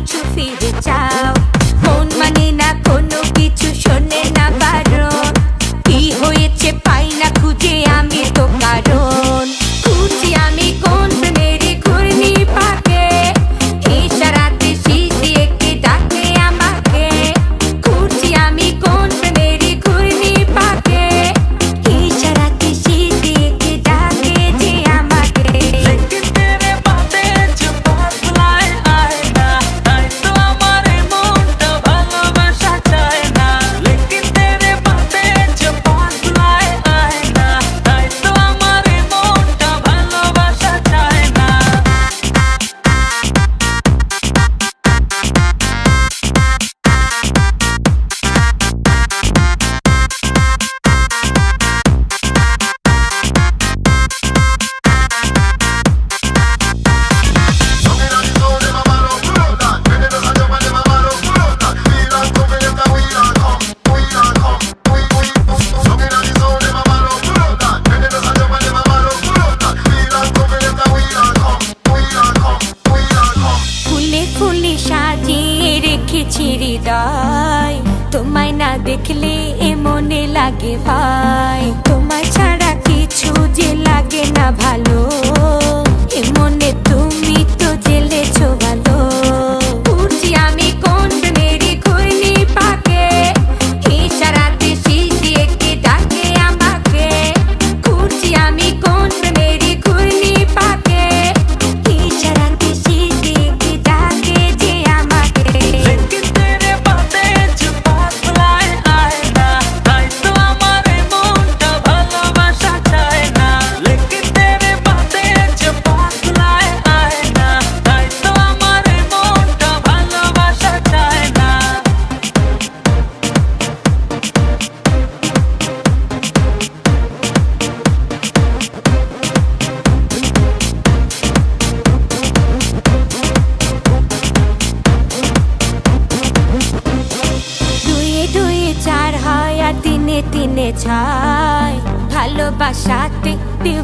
কিছু ফিরে চাও। মন মানে না কোনো কিছু পেয়েছি হৃদয় তোমায় না দেখলে এ মনে লাগে ভাই। তোমায় ছাড়া কি ছায় ভালোবাসাতে দিল